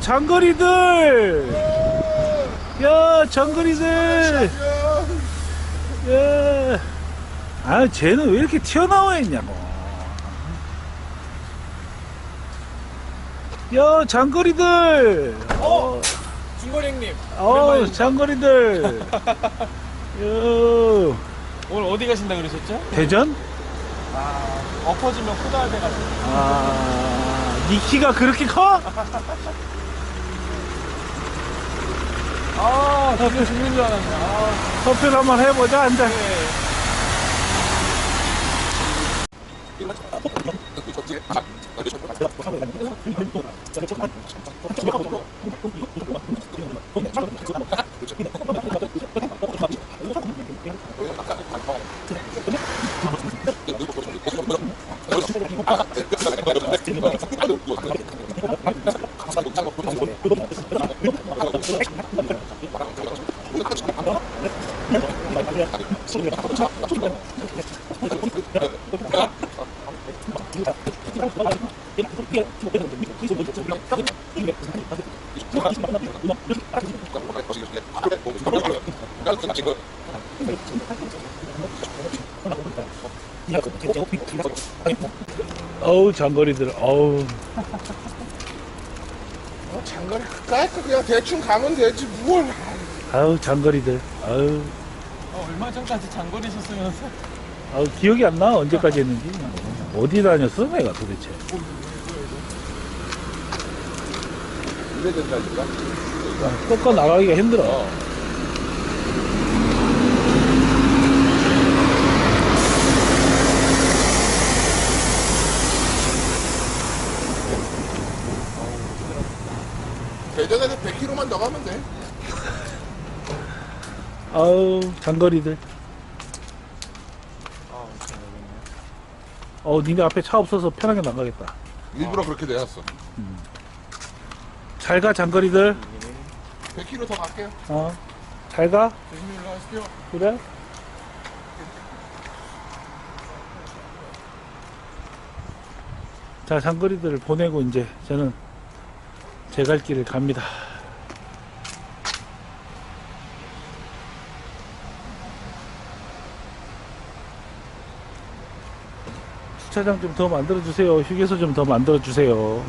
장거리들! 야, 장거리들! 야, 아, 쟤는 왜 이렇게 튀어나와 있냐고. 야, 장거리들! 어! 중거리 형님 어. 장거리들! 야, 오늘 어디 가신다 그러셨죠? 대전? 아 엎어지면 코다할 돼가지고 아, 니 키가 그렇게 커? 아 진짜 죽는 줄 알았네 아, 커플 한번 해보자, 앉아. 네. 어우, 장거리들, 어우. 어, 장거리 그까이 그냥 대충 가면 되지 뭘 아우, 장거리들. 아우, 어, 얼마 전까지 장거리 셨으면서 아우, 기억이 안 나. 언제까지 했는지. 어디 다녔어, 내가 도대체. 이래 된다니까 꺾어 나가기가 힘들어. 대전에서 100km만 더 가면 돼 아우, 장거리들. 아 어, 니네 앞에 차 없어서 편하게 나가겠다. 일부러 그렇게 내놨어 잘 가, 장거리들. 100km 더 갈게요 어, 잘 가. 조심히 올라가시죠 그래? 자, 장거리들을 보내고 이제 저는 제 갈 길을 갑니다. 주차장 좀 더 만들어 주세요. 휴게소 좀 더 만들어 주세요.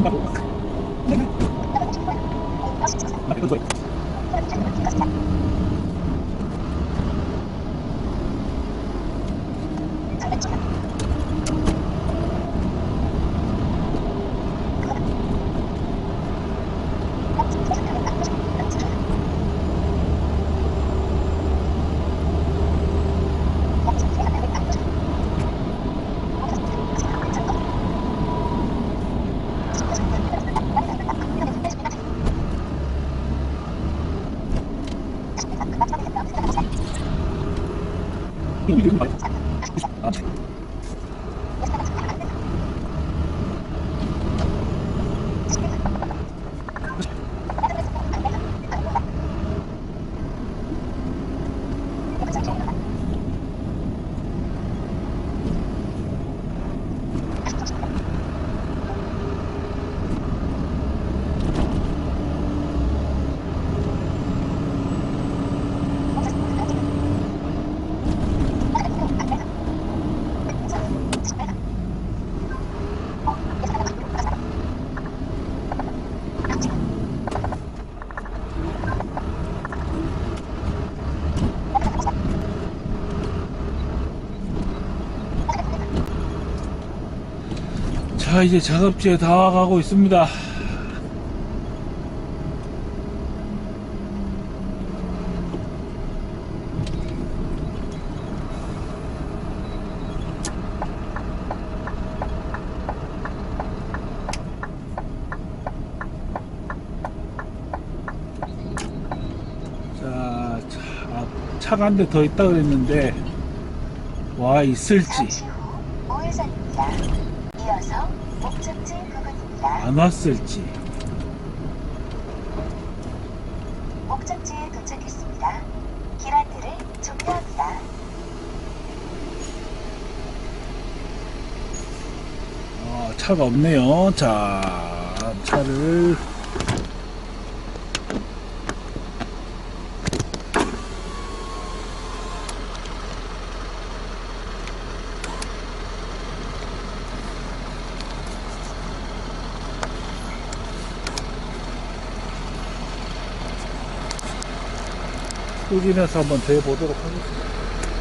别别别！别别！ 자, 이제 작업지에 다가가고 있습니다. 아, 차가 한 대 더 있다 그랬는데, 와, 있을지. 목적지 부근입니다. 안 왔을지. 목적지에 도착했습니다. 길 안내를 종료합니다. 어, 차가 없네요. 자, 차를 확인해서 한번 대보도록 하겠습니다.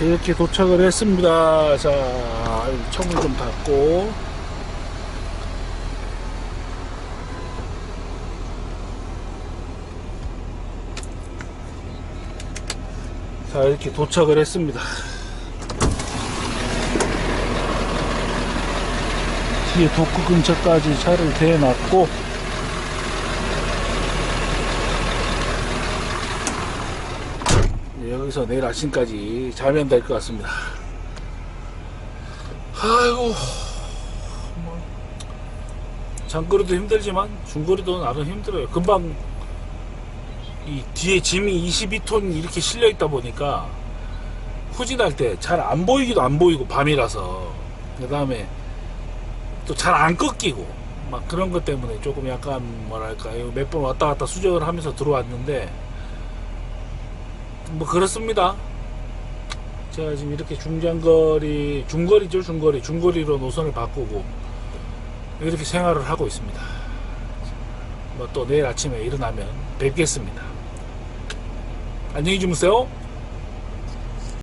이렇게 도착을 했습니다. 자, 청을 좀 닫고. 자, 이렇게 도착을 했습니다. 뒤에 도크 근처까지 차를 대놨고, 여기서 내일 아침까지 자면 될 것 같습니다. 아이고, 뭐, 장거리도 힘들지만 중거리도 나름 힘들어요. 금방 이 뒤에 짐이 22톤 이렇게 실려 있다 보니까 후진할 때 잘 안 보이기도 안 보이고 밤이라서 그 다음에 또 잘 안 꺾이고 막 그런 것 때문에 조금 약간 뭐랄까 몇 번 왔다 갔다 수정을 하면서 들어왔는데 뭐 그렇습니다. 제가 지금 이렇게 중장거리 중거리죠 중거리 중거리로 노선을 바꾸고 이렇게 생활을 하고 있습니다. 뭐 또 내일 아침에 일어나면 뵙겠습니다. 안녕히 주무세요.